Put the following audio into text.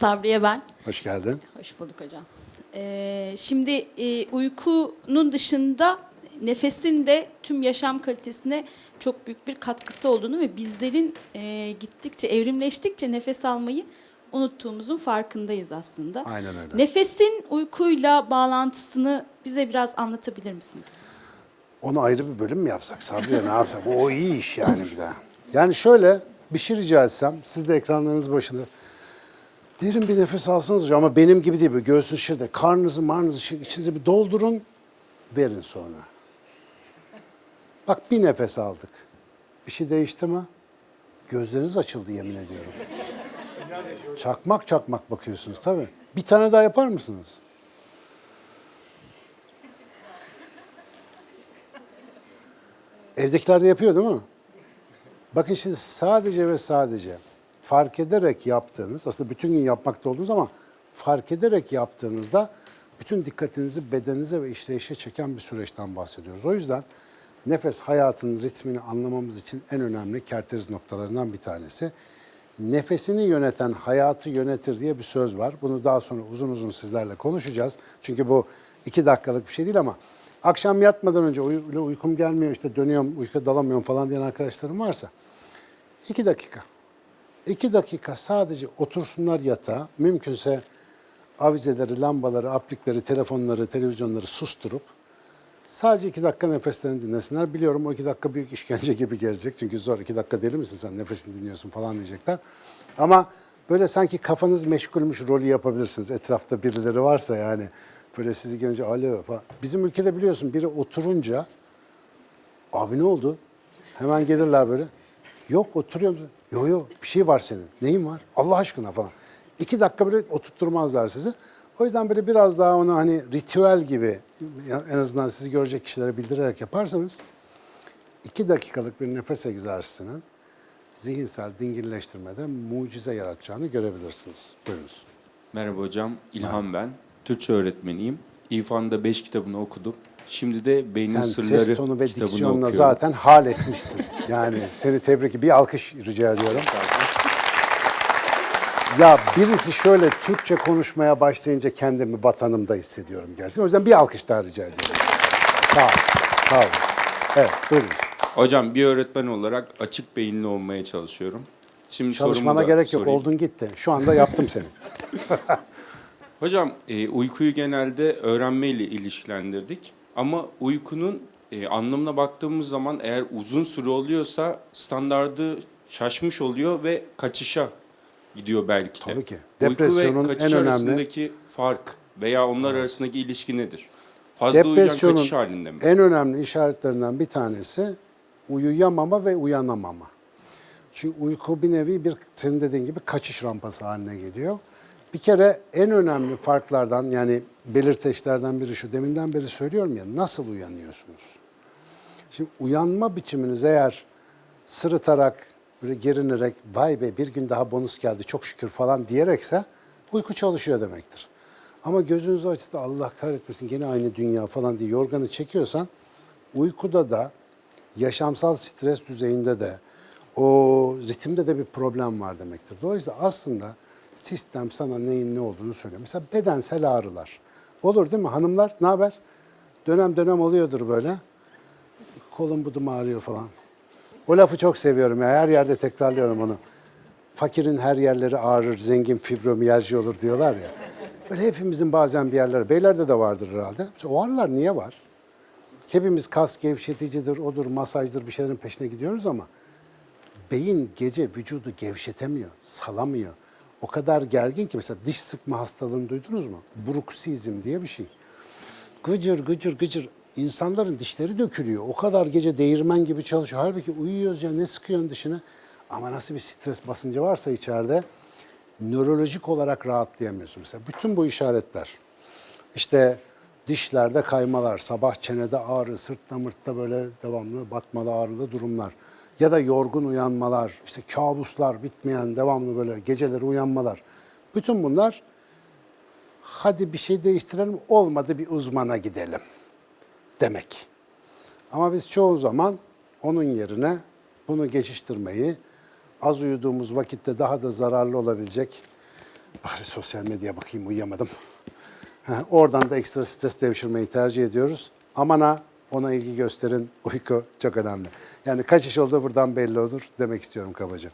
Sabriye ben. Hoş geldin. Hoş bulduk hocam. Ee, şimdi e, uykunun dışında nefesin de tüm yaşam kalitesine çok büyük bir katkısı olduğunu ve bizlerin e, gittikçe, evrimleştikçe nefes almayı unuttuğumuzun farkındayız aslında. Aynen öyle. Nefesin uykuyla bağlantısını bize biraz anlatabilir misiniz? Onu ayrı bir bölüm mü yapsak Sabriye ne yapsak? O iyi iş yani bir daha. Yani şöyle bir şey rica etsem, siz de ekranlarınız başında derin bir nefes alsanız ama benim gibi değil. Böyle göğsünüz şurada, karnınızı, marnınızı şi- içinize bir doldurun, verin sonra. Bak bir nefes aldık. Bir şey değişti mi? Gözleriniz açıldı yemin ediyorum. Çakmak çakmak bakıyorsunuz tabii. Bir tane daha yapar mısınız? Evdekiler de yapıyor değil mi? Bakın şimdi sadece ve sadece fark ederek yaptığınız, aslında bütün gün yapmakta olduğunuz ama fark ederek yaptığınızda bütün dikkatinizi bedeninize ve işleyişe çeken bir süreçten bahsediyoruz. O yüzden nefes hayatın ritmini anlamamız için en önemli kerteriz noktalarından bir tanesi. Nefesini yöneten hayatı yönetir diye bir söz var. Bunu daha sonra uzun uzun sizlerle konuşacağız. Çünkü bu iki dakikalık bir şey değil ama akşam yatmadan önce uy- uykum gelmiyor işte dönüyorum uykuya dalamıyorum falan diyen arkadaşlarım varsa iki dakika. İki dakika sadece otursunlar yatağa. Mümkünse avizeleri, lambaları, aplikleri, telefonları, televizyonları susturup Sadece iki dakika nefeslerini dinlesinler. Biliyorum o iki dakika büyük işkence gibi gelecek. Çünkü zor iki dakika deli misin sen nefesini dinliyorsun falan diyecekler. Ama böyle sanki kafanız meşgulmüş rolü yapabilirsiniz. Etrafta birileri varsa yani böyle sizi görünce alo falan. Bizim ülkede biliyorsun biri oturunca abi ne oldu? Hemen gelirler böyle. Yok oturuyorum. Yok yok bir şey var senin. Neyin var? Allah aşkına falan. İki dakika böyle oturtturmazlar sizi. O yüzden böyle biraz daha onu hani ritüel gibi en azından sizi görecek kişilere bildirerek yaparsanız iki dakikalık bir nefes egzersizinin zihinsel dingilleştirmede mucize yaratacağını görebilirsiniz. Buyurunuz. Merhaba hocam, İlhan ben. Türkçe öğretmeniyim. İrfan'da 5 kitabını okudum. Şimdi de Beynin Sen Sırları ses tonu ve diksiyonla okuyorum. zaten hal etmişsin. Yani seni tebrik Bir alkış rica ediyorum. Ya birisi şöyle Türkçe konuşmaya başlayınca kendimi vatanımda hissediyorum gerçekten. O yüzden bir alkış daha rica ediyorum. Sağ ol. Sağ ol. Evet, buyurunuz. Hocam bir öğretmen olarak açık beyinli olmaya çalışıyorum. Şimdi sorumu Çalışmana da gerek yok. sorayım. Oldun gitti. Şu anda yaptım seni. Hocam e, uykuyu genelde öğrenmeyle ilişkilendirdik. Ama uykunun e, anlamına baktığımız zaman eğer uzun süre oluyorsa standardı şaşmış oluyor ve kaçışa gidiyor belki de. Tabii ki. Uyku Depresyonun ve kaçış en önemli- arasındaki fark veya onlar arasındaki ilişki nedir? Fazla uyuyan Depresyonun kaçış halinde mi? en önemli işaretlerinden bir tanesi uyuyamama ve uyanamama. Çünkü uyku bir nevi bir senin dediğin gibi kaçış rampası haline geliyor. Bir kere en önemli farklardan yani belirteçlerden biri şu deminden beri söylüyorum ya nasıl uyanıyorsunuz? Şimdi uyanma biçiminiz eğer sırıtarak, böyle gerinerek vay be bir gün daha bonus geldi çok şükür falan diyerekse uyku çalışıyor demektir. Ama gözünüzü açıp da Allah kahretmesin gene aynı dünya falan diye yorganı çekiyorsan uykuda da yaşamsal stres düzeyinde de o ritimde de bir problem var demektir. Dolayısıyla aslında sistem sana neyin ne olduğunu söylüyor. Mesela bedensel ağrılar. Olur değil mi? Hanımlar ne haber? Dönem dönem oluyordur böyle. Kolum budum ağrıyor falan. O lafı çok seviyorum ya. Her yerde tekrarlıyorum onu. Fakirin her yerleri ağrır, zengin fibromiyalji olur diyorlar ya. Böyle hepimizin bazen bir yerleri, beylerde de vardır herhalde. O ağrılar niye var? Hepimiz kas gevşeticidir, odur, masajdır bir şeylerin peşine gidiyoruz ama beyin gece vücudu gevşetemiyor, salamıyor. O kadar gergin ki mesela diş sıkma hastalığını duydunuz mu? Bruksizm diye bir şey. Gıcır gıcır gıcır insanların dişleri dökülüyor. O kadar gece değirmen gibi çalışıyor. Halbuki uyuyoruz ya ne sıkıyorsun dişini? Ama nasıl bir stres basıncı varsa içeride nörolojik olarak rahatlayamıyorsun. Mesela bütün bu işaretler. İşte dişlerde kaymalar, sabah çenede ağrı, sırtta mırtta böyle devamlı batmalı ağrılı durumlar. Ya da yorgun uyanmalar, işte kabuslar bitmeyen devamlı böyle geceleri uyanmalar. Bütün bunlar hadi bir şey değiştirelim olmadı bir uzmana gidelim demek. Ama biz çoğu zaman onun yerine bunu geçiştirmeyi az uyuduğumuz vakitte daha da zararlı olabilecek Bari sosyal medya bakayım uyuyamadım. Oradan da ekstra stres devşirmeyi tercih ediyoruz. Aman ha ona ilgi gösterin. Uyku çok önemli. Yani kaç iş olduğu buradan belli olur demek istiyorum kabaca.